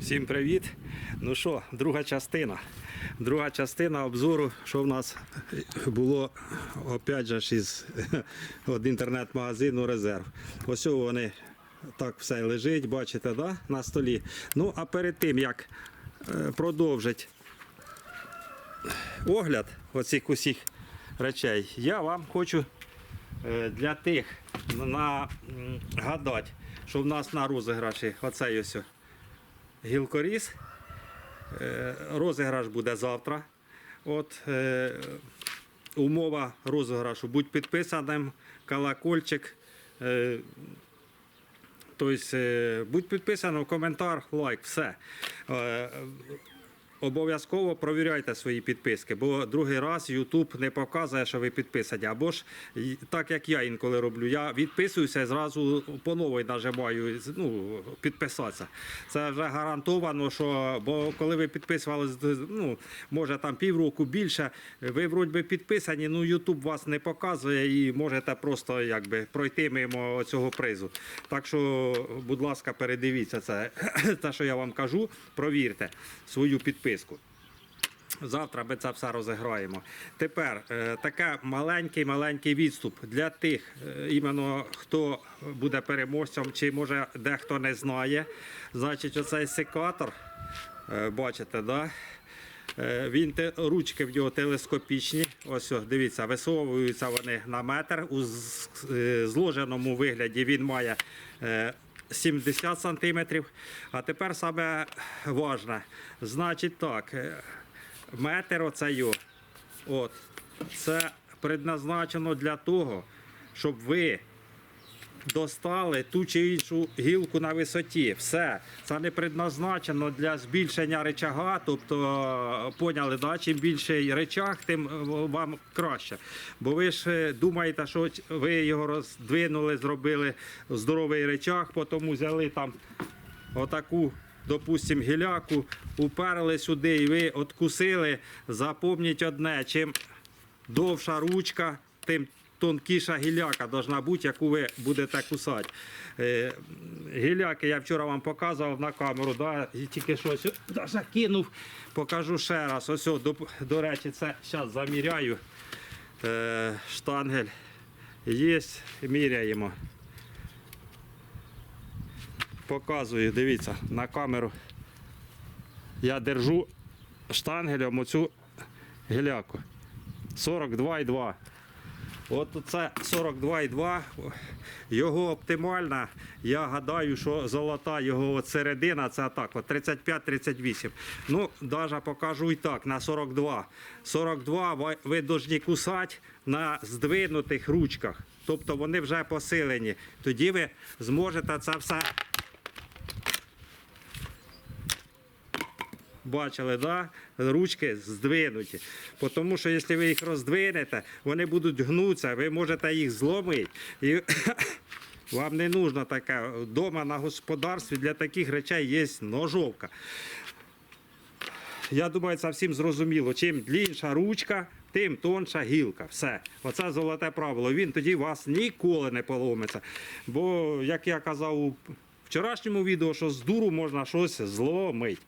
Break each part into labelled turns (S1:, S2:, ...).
S1: Всім привіт! Ну що, друга частина. Друга частина обзору, що в нас було опять же із інтернет-магазину резерв. Ось вони так все лежить, бачите, да? на столі. Ну, а перед тим як е, продовжить огляд оцих усіх речей, я вам хочу е, для тих нагадати, що в нас на розіграші оцей ось гілкоріз. Е, Розіграш буде завтра. От, е, умова розіграшу. Будь підписаним, колокольчик. Тобто, будь підписаним, коментар, лайк, все. Обов'язково провіряйте свої підписки, бо другий раз YouTube не показує, що ви підписані. Або ж так як я інколи роблю, я відписуюся і зразу по новій нажимаю ну, підписатися. Це вже гарантовано, що бо коли ви підписувалися, ну може там півроку більше, ви вроді би підписані, ну YouTube вас не показує і можете просто якби пройти мимо цього призу. Так що, будь ласка, передивіться це, те, що я вам кажу, провірте свою підписку. Завтра ми це все розіграємо. Тепер е, таке маленький маленький відступ для тих, е, іменно хто буде переможцем, чи може дехто не знає. Значить, оцей секатор, е, бачите, да? Він ручки в нього телескопічні. Ось, дивіться, висовуються вони на метр. У зложеному вигляді він має 70 сантиметрів. А тепер саме важне. Значить так, е, метр оцей, от, це предназначено для того, щоб ви достали ту чи іншу гілку на висоті. Все. Це не предназначено для збільшення речага. Тобто, поняли, да? чим більший речаг, тим е, вам краще. Бо ви ж е, думаєте, що ви його роздвинули, зробили здоровий речаг, потім взяли там отаку. Допустим, гіляку, уперли сюди і ви откусили. Запомніть одне, чим довша ручка, тим тонкіша гіляка должна бути, яку ви будете кусати. Е, Гіляки я вчора вам показував на камеру, да, тільки щось даже кинув, покажу ще раз. Ось, до, до речі, це зараз заміряю. Е, штангель є, міряємо. Показую, дивіться, на камеру. Я держу штангелем оцю гіляку. 42,2. От це 42,2. Його оптимальна. Я гадаю, що золота його середина це так, 35-38. Ну, навіть покажу і так, на 42. 42 ви- ви повинні кусати на здвинутих ручках. Тобто вони вже посилені. Тоді ви зможете це все Бачили, да? ручки здвинуті. Тому що якщо ви їх роздвинете, вони будуть гнутися, ви можете їх зломити. І вам не потрібно таке. Вдома на господарстві для таких речей є ножовка. Я думаю, це всім зрозуміло. Чим длінша ручка, тим тонша гілка. Все. Оце золоте правило. Він тоді вас ніколи не поломиться. Бо, як я казав у вчорашньому відео, що з дуру можна щось зломити.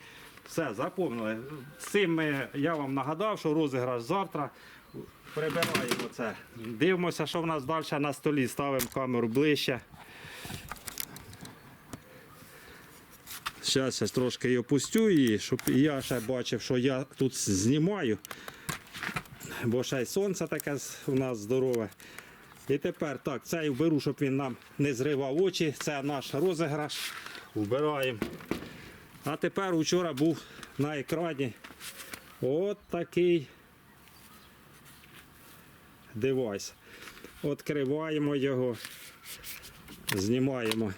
S1: Все, запомнили. З цим я вам нагадав, що розіграш завтра. Прибираємо це. Дивимося, що в нас далі на столі. Ставимо камеру ближче. Зараз я трошки її опустю її, щоб я ще бачив, що я тут знімаю. Бо ще й сонце таке у нас здорове. І тепер так, цей вберу, щоб він нам не зривав очі. Це наш розіграш. Вбираємо. А тепер вчора був на екрані от такий девайс. Відкриваємо його, знімаємо.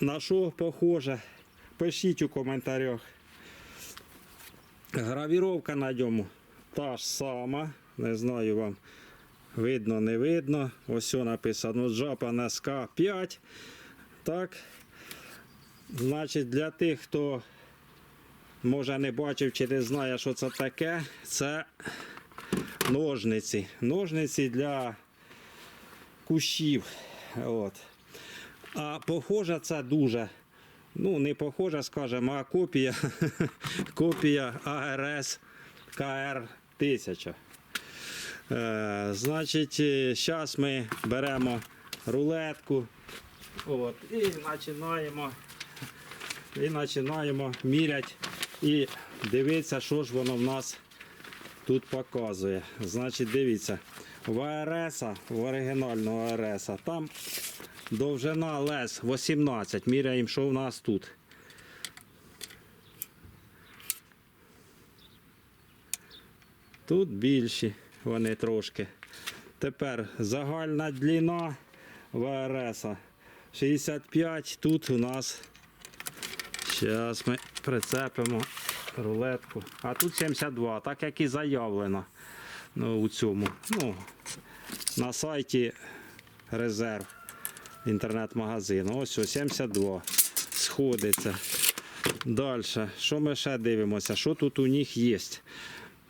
S1: На що похоже? Пишіть у коментарях. Гравіровка на ньому та ж сама. Не знаю вам видно, не видно. Ось написано Japan SK 5. Так. Значить, для тих, хто може не бачив чи не знає, що це таке, це ножниці. Ножниці для кущів. От. А похоже це дуже ну не похожа, скажімо, а копія, копія АРС КР 1000. Е, значить, зараз ми беремо рулетку от, і починаємо, і починаємо міряти і дивитися, що ж воно в нас тут показує. Значить, дивіться, в АРС, в оригінального АРС, там довжина лес 18. Міряємо, що в нас тут. Тут більші вони трошки. Тепер загальна длина ВРС 65. Тут у нас. Зараз ми прицепимо рулетку. А тут 72, так як і заявлено ну, у цьому. Ну, на сайті резерв інтернет-магазину. Ось ось 72. Сходиться. Далі. Що ми ще дивимося? Що тут у них є?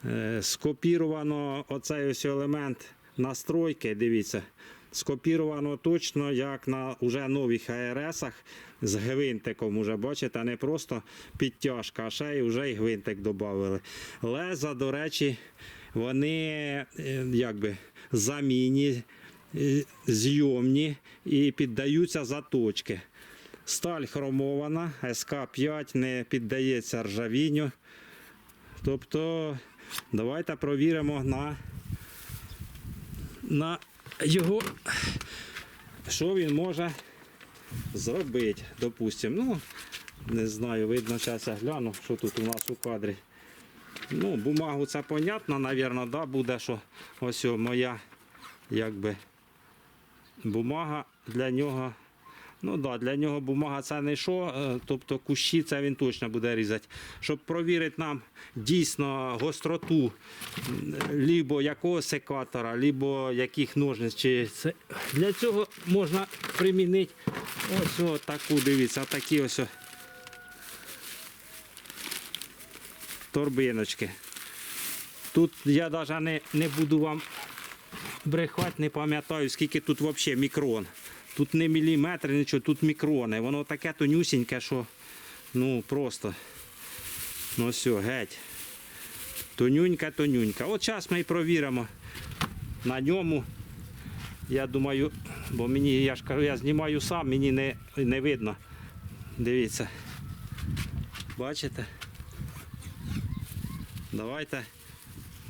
S1: Е, Скопіровано оцей ось елемент настройки, дивіться. Скопіровано точно, як на уже нових АРСах з гвинтиком. Уже бачите, не просто підтяжка, а ще й вже й гвинтик додали. Леза, до речі, вони е, якби замінні, е, зйомні і піддаються заточки. Сталь хромована, СК5 не піддається ржавінню. Тобто, давайте провіримо на, на його, що він може зробити. Допустимо. Ну, не знаю, видно, зараз я гляну, що тут у нас у кадрі. Ну, бумагу це понятно, напевно, да, буде, що ось моя якби бумага для нього. Ну да, для нього бумага це не що, е, тобто кущі це він точно буде різати. Щоб провірити нам дійсно гостроту лібо якого секатора, лібо яких ножниць. Чи це... Для цього можна примінити ось таку, дивіться, такі ось торбиночки. Тут я навіть не, не буду вам брехати, не пам'ятаю, скільки тут взагалі мікрон. Тут не міліметри, нічого, тут мікрони. Воно таке тонюсіньке, що ну просто. Ну все, геть. Тонюнька, тонюнька. От зараз ми і провіримо на ньому. Я думаю, бо мені, я ж кажу, я знімаю сам, мені не, не видно. Дивіться. Бачите? Давайте.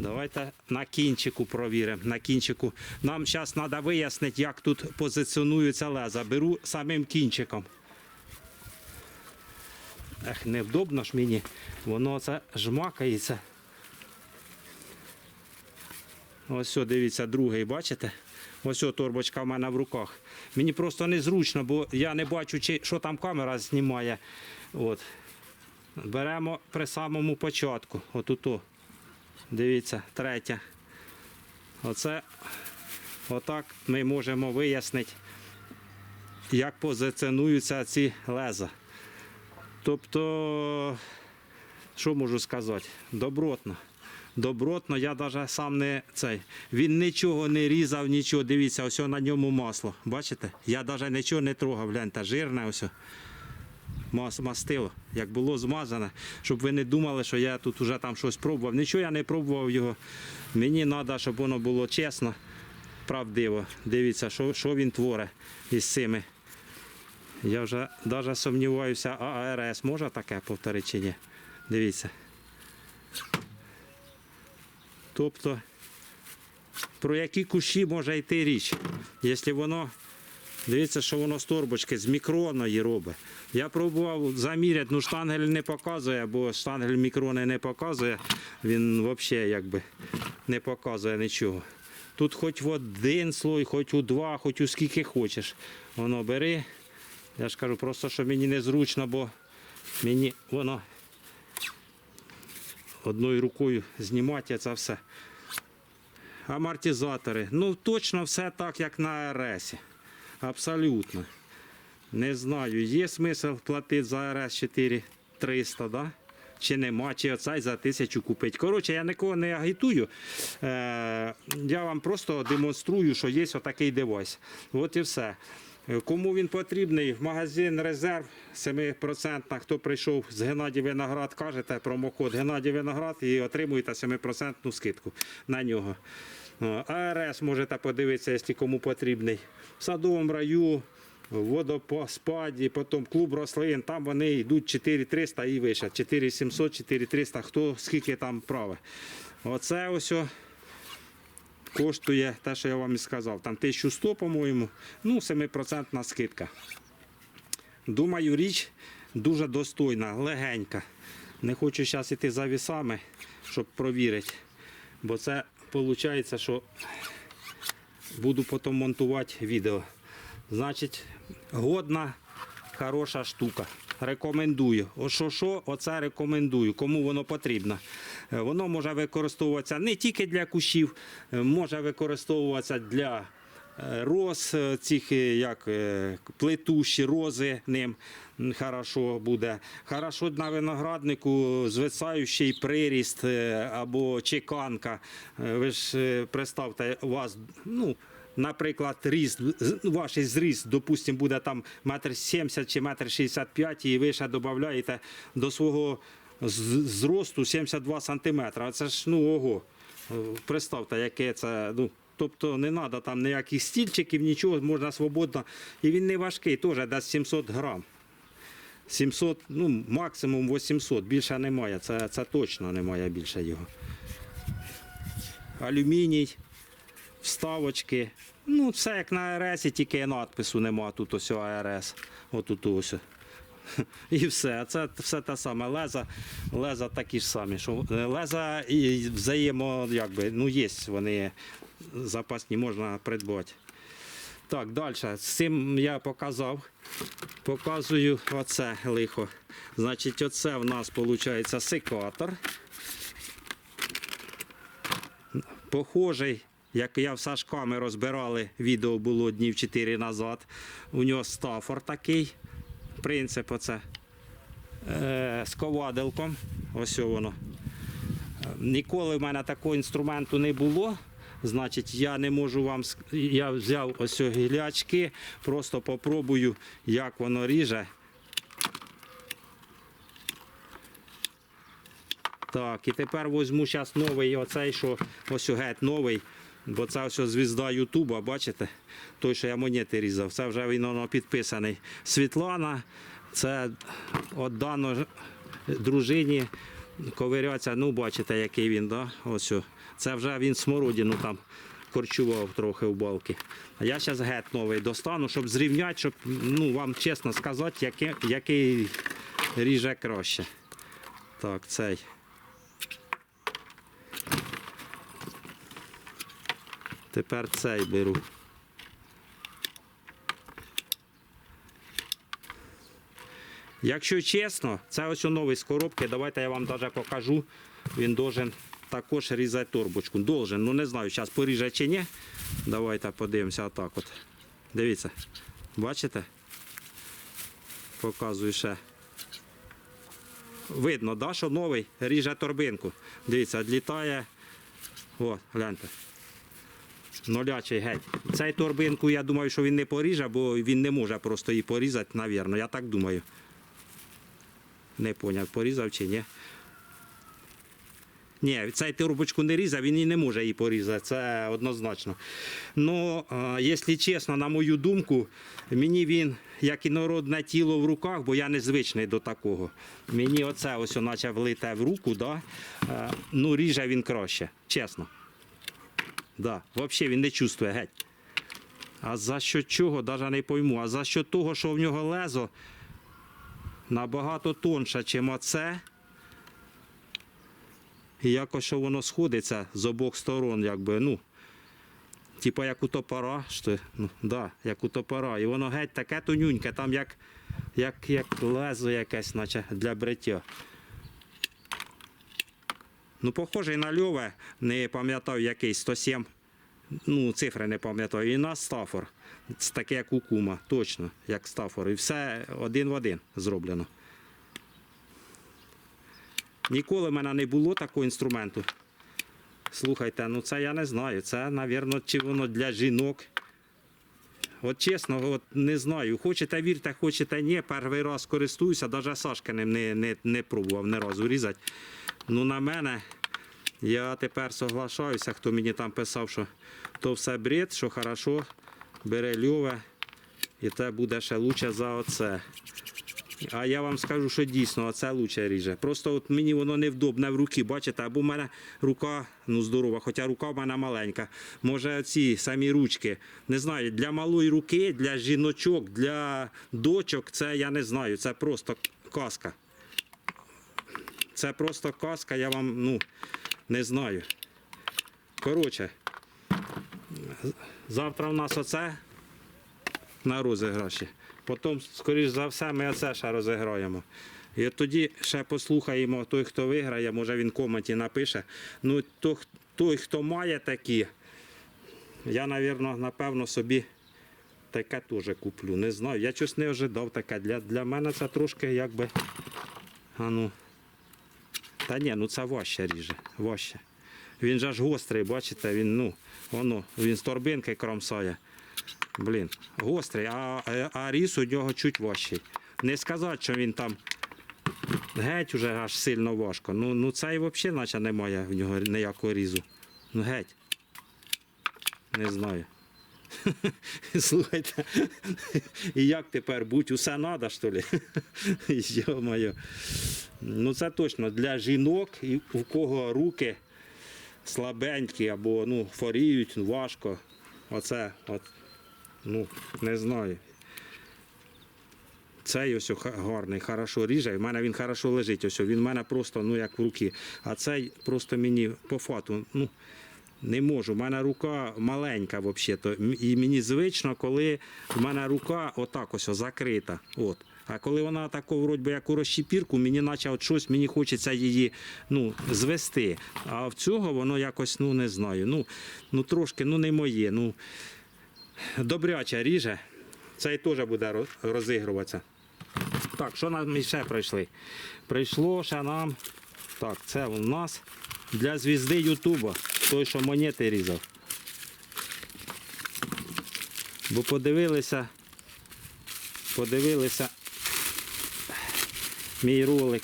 S1: Давайте на кінчику провіримо. На кінчику. Нам зараз треба вияснити, як тут позиціонуються леза. Беру самим кінчиком. Ех, невдобно ж мені. Воно це жмакається. Ось, о, дивіться, другий, бачите? Ось о, торбочка в мене в руках. Мені просто незручно, бо я не бачу, чи, що там камера знімає. От. Беремо при самому початку. От ото. Дивіться, третя. Оце отак ми можемо вияснити, як позиціонуються ці леза. Тобто, що можу сказати? Добротно. Добротно, я навіть сам не цей. Він нічого не різав, нічого. Дивіться, ось на ньому масло. Бачите? Я навіть нічого не трогав, гляньте, жирне ось. Мас- мастило, як було змазане, щоб ви не думали, що я тут вже там щось пробував. Нічого я не пробував його. Мені треба, щоб воно було чесно, правдиво. Дивіться, що, що він творить із цими. Я вже навіть сумніваюся, а АРС може таке повторити чи ні. Дивіться. Тобто, про які кущі може йти річ, якщо воно Дивіться, що воно з торбочки, з мікроної робить. Я пробував заміряти, ну штангель не показує, бо штангель мікрони не показує. Він взагалі якби не показує нічого. Тут хоч в один слой, хоч у два, хоч у скільки хочеш. Воно бери. Я ж кажу, просто що мені незручно, бо мені воно одною рукою знімати це все. Амортизатори. Ну точно все так, як на РСі. Абсолютно. Не знаю, є смисл платити за РС 4300, да? Чи нема, чи оцей за тисячу купити. Коротше, я нікого не агітую. Е, я вам просто демонструю, що є отакий девайс. От і все. Кому він потрібний, магазин резерв 7%. Хто прийшов з Геннадій Виноград, кажете промокод Геннадій Виноград і отримуєте 7% скидку на нього. АРС можете подивитися, якщо кому потрібний. В садовому раю, водоспаді, потім клуб рослин, там вони йдуть 4300 і вище. 4700, 4300, хто скільки там праве. Оце ось. коштує те, що я вам і сказав. Там 1100, по-моєму, ну 7% скидка. Думаю, річ дуже достойна, легенька. Не хочу зараз йти за вісами, щоб провірити. Бо це виходить, що буду потім монтувати відео. Значить, годна, хороша штука. Рекомендую. О, що, що, оце рекомендую. Кому воно потрібно. Е, Воно може використовуватися не тільки для кущів, е, може використовуватися для роз, е, цих е, як е, плетущі рози ним хорошо буде. Хорошо на винограднику звисаючий приріст е, або чеканка. Е, Ви ж е, представте, у вас ну, наприклад, ріст, ваш зріст, допустим, буде там метр сімдесят чи метр шістдесят п'ять, і ви ще додаєте до свого зросту 72 сантиметри. Це ж ну ого. Е, Представте, яке це. Ну, тобто не треба там ніяких стільчиків, нічого, можна свободно. І він не важкий, теж десь 700 грам. 700, ну максимум 800, більше немає, це, це точно немає більше його. Алюміній, вставочки. Ну, все як на АРС, тільки надпису нема. Тут ось АРС. Отут ось. І все. Це все те саме. Леза, леза такі ж самі. Що леза і взаємо, якби, ну, є вони запасні, можна придбати. Так, далі. З цим я показав. Показую оце лихо. Значить, оце в нас виходить секатор. Похожий, як я в Сашка ми розбирали, відео було днів 4 назад. У нього стафор такий. Принцип оце. Е, з коваделком. Ось воно. Ніколи в мене такого інструменту не було. Значить, я не можу вам. Я взяв ось гілячки, просто попробую, як воно ріже. Так, і тепер візьму зараз новий, оцей, що ось геть новий. Бо це ось звізда Ютуба, бачите? Той, що я монети різав. Це вже він воно підписаний. Світлана, це отдано дружині ковиряться. Ну, бачите, який він, да? Ось. Це вже він смородину там корчував трохи в балки. А я зараз геть новий достану, щоб зрівняти, щоб ну, вам чесно сказати, який, який ріже краще. Так, цей. Тепер цей беру. Якщо чесно, це ось новий з коробки. Давайте я вам навіть покажу. Він должен також різати торбочку. Должен, ну не знаю, зараз поріже чи ні. Давайте подивимося отак от. Дивіться. Бачите? Показую ще. Видно, да, що новий ріже торбинку. Дивіться, відлітає. О, гляньте. Нолячий геть. Цей торбинку, я думаю, що він не поріже, бо він не може просто її порізати, навірно. Я так думаю. Не поняв, порізав чи ні. Ні, цей торбочку не різав, він і не може її порізати, це однозначно. Ну, е, якщо чесно, на мою думку, мені він як інородне тіло в руках, бо я не звичний до такого. Мені оце ось наче влите в руку, да? е, ну ріже він краще, чесно. Да, взагалі він не чувствує геть. А за що чого, навіть не пойму. А за що того, що в нього лезо набагато тонше, ніж оце. І якось що воно сходиться з обох сторон, якби, ну. Типа як у топора, що, ну, да, як у топора. І воно геть таке тонюньке, там як, як, як лезо якесь, наче для бриття. Ну, похожий на льове, не пам'ятаю який, 107. Ну, цифри не пам'ятаю. І на стафор. Це таке, як у кума, точно, як стафор. І все один в один зроблено. Ніколи в мене не було такого інструменту. Слухайте, ну це я не знаю. Це, мабуть, чи воно для жінок. От чесно, от не знаю. Хочете вірте, хочете ні. Перший раз користуюся, навіть Сашкиним не, не, не пробував ні разу різати. Ну, на мене, я тепер соглашаюся, хто мені там писав, що то все бред, що хорошо, бере льове, і те буде ще лучше за оце. А я вам скажу, що дійсно оце лучше ріже. Просто от мені воно невдобне в руки, бачите, або в мене рука ну здорова, хоча рука в мене маленька. Може, ці самі ручки. Не знаю, для малої руки, для жіночок, для дочок, це я не знаю, це просто казка. Це просто казка, я вам ну, не знаю. Коротше, завтра в нас оце на розіграші. Потім, скоріш за все, ми оце ще розіграємо. І тоді ще послухаємо той, хто виграє, може він в коменті напише. Ну, то, той, хто має такі, я, навірно, напевно, собі таке теж куплю. Не знаю. Я щось не ожидав таке. Для, для мене це трошки якби. А ну. Та ні, ну це важче ріже. Важче. Він же ж гострий, бачите, він, ну, воно, він з торбинки кромсає. Блін, гострий, а, а, ріс у нього чуть важчий. Не сказати, що він там геть уже аж сильно важко. Ну, ну цей взагалі наче немає в нього ніякого різу. Ну геть. Не знаю. Слухайте, і як тепер будь усе надо, що ли? Йо-моє. Ну це точно для жінок, у кого руки слабенькі або ну, хворіють, важко. Оце, от, ну, не знаю. Цей ось гарний, хорошо ріже. В мене він хорошо лежить. Ось він в мене просто ну, як в руки. А цей просто мені по фату. Ну, не можу. У мене рука маленька взагалі. І мені звично, коли в мене рука отак ось закрита. От. А коли вона тако, вроді як у розщепірку, мені наче от щось, мені хочеться її ну, звести. А в цього воно якось, ну не знаю. Ну, ну трошки, ну не моє. Ну, добряче ріже. Цей теж буде розігруватися. Так, що нам ще прийшли? Прийшло ще нам. Так, це у нас для звізди Ютуба. Той, що монети різав. Бо подивилися, подивилися мій ролик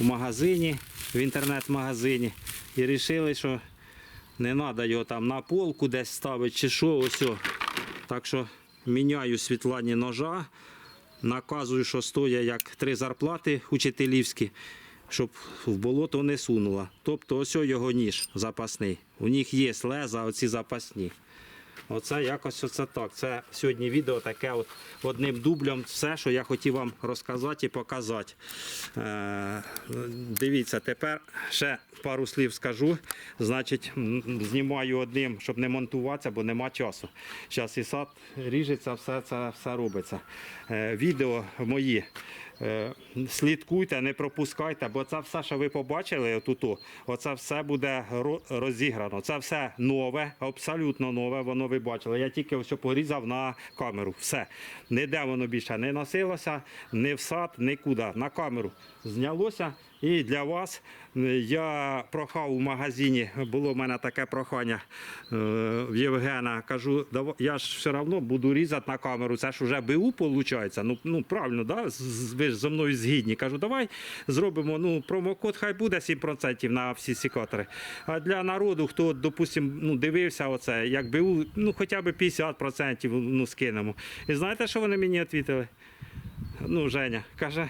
S1: в магазині, в інтернет-магазині, і вирішили, що не треба його там на полку десь ставити чи що, ось. о. Так що міняю Світлані ножа, наказую, що стоять як три зарплати учителівські, щоб в болото не сунула. Тобто ось його ніж запасний. У них є леза, оці запасні. Оце якось оце так. Це сьогодні відео таке от одним дублем все, що я хотів вам розказати і показати. Е, дивіться, тепер ще пару слів скажу. Значить, знімаю одним, щоб не монтуватися, бо нема часу. Зараз і сад ріжеться, все це все робиться. Е, відео мої. Е, Слідкуйте, не пропускайте, бо це все, що ви побачили тут, оце все буде ро- розіграно. Це все нове, абсолютно нове. Воно ви бачили. Я тільки все порізав на камеру. Все. Ніде воно більше не носилося, ні в сад, нікуди. На камеру знялося. І для вас е, я прохав у магазині, було в мене таке прохання е, в Євгена. Кажу, я ж все одно буду різати на камеру. Це ж вже БУ виходить. Ну, ну правильно, да? ви ж зі мною згідні. Кажу, давай зробимо ну, промокод, хай буде 7% на всі секатори. А для народу, хто, допустимо, ну, дивився оце, як БУ, ну хоча б 50% ну, скинемо. І знаєте, що вони мені відповіли? Ну, Женя каже.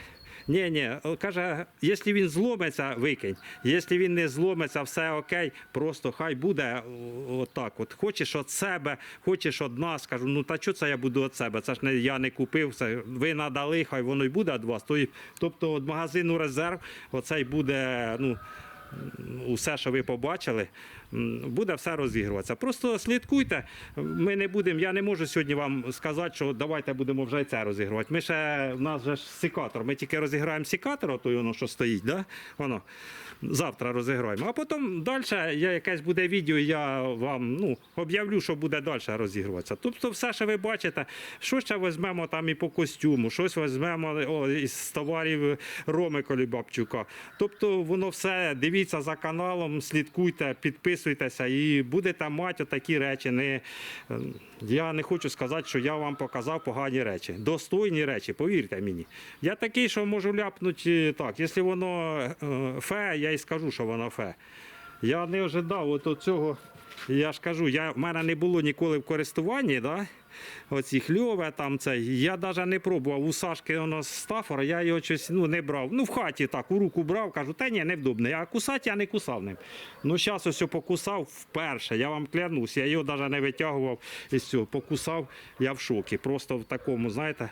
S1: Ні, ні, каже, якщо він зломиться, викинь. Якщо він не зломиться, все окей, просто хай буде отак. От хочеш від себе, хочеш від нас. Кажу, ну та що це я буду від себе? Це ж не я не купив. Це ви надали, хай воно й буде від вас. Тобто від магазину резерв, оцей буде, ну. Усе, що ви побачили, буде все розігруватися. Просто слідкуйте. Ми не будемо. Я не можу сьогодні вам сказати, що давайте будемо вже це розігрувати. Ми ще в нас же ж секатор. Ми тільки розіграємо секатор, ото воно що стоїть, да? воно. Завтра розіграємо. А потім далі я якесь буде відео, я вам ну, об'явлю, що буде далі розігруватися. Тобто, все, що ви бачите, що ще візьмемо там і по костюму, щось візьмемо о, із товарів Роми Колібабчука. Тобто, воно все дивіться за каналом, слідкуйте, підписуйтесь. Підписуйтеся і будете мати такі речі. Не, е, я не хочу сказати, що я вам показав погані речі. Достойні речі, повірте мені. Я такий, що можу ляпнути так. Якщо воно е, фе, я і скажу, що воно фе. Я не ожидав от цього. Я ж кажу, я, в мене не було ніколи в користуванні, да? оці хльове там це. Я навіть не пробував. У Сашки воно стафора, я його щось ну, не брав. Ну, в хаті так, у руку брав, кажу, та ні, невдобно. А кусати я не кусав ним. Ну, зараз ось покусав вперше, я вам клянусь, я його навіть не витягував із цього. Покусав, я в шокі. Просто в такому, знаєте,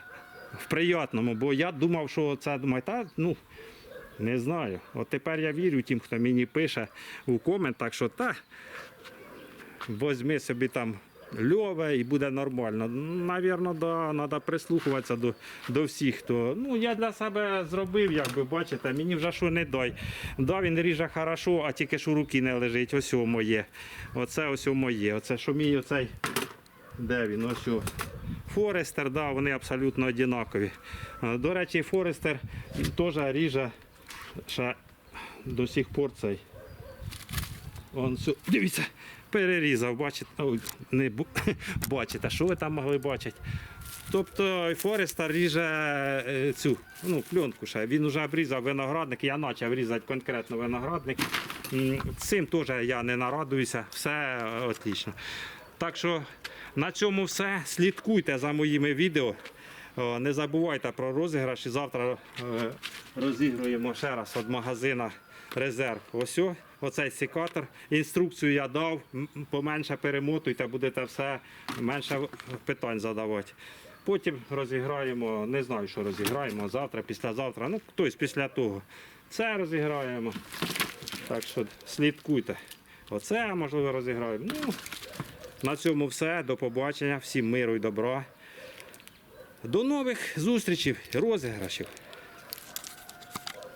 S1: в приятному. Бо я думав, що це думаю, та ну. Не знаю. От тепер я вірю тим, хто мені пише у коментах, що та возьми собі там льове і буде нормально. Навірно, да, треба прислухуватися до, до всіх, хто. Ну, я для себе зробив, як ви бачите, мені вже що не дай. Да, він ріже хорошо, а тільки що руки не лежить. Ось о моє. Оце ось о моє. Оце що мій оцей. Де він? Ось о. Форестер, да, вони абсолютно однакові. До речі, Форестер теж ріже ще до сих пор цей. Он дивіться, перерізав, бачите, ой, не бу- бачите, що ви там могли бачити. Тобто Форестер ріже е, цю ну, пленку ще. Він вже обрізав виноградник, я почав різати конкретно виноградник. Цим теж я не нарадуюся, все е, отлично. Так що на цьому все. Слідкуйте за моїми відео. Не забувайте про розіграш. І завтра е, розігруємо ще раз від магазина резерв. Ось оцей секатор. Інструкцію я дав. Поменше перемотуйте, будете все менше питань задавати. Потім розіграємо, не знаю, що розіграємо завтра, післязавтра. Ну, хтось після того. Це розіграємо. Так що слідкуйте. Оце можливо розіграємо. Ну, на цьому все. До побачення. Всім миру і добра. До нових зустрічей, розіграшів.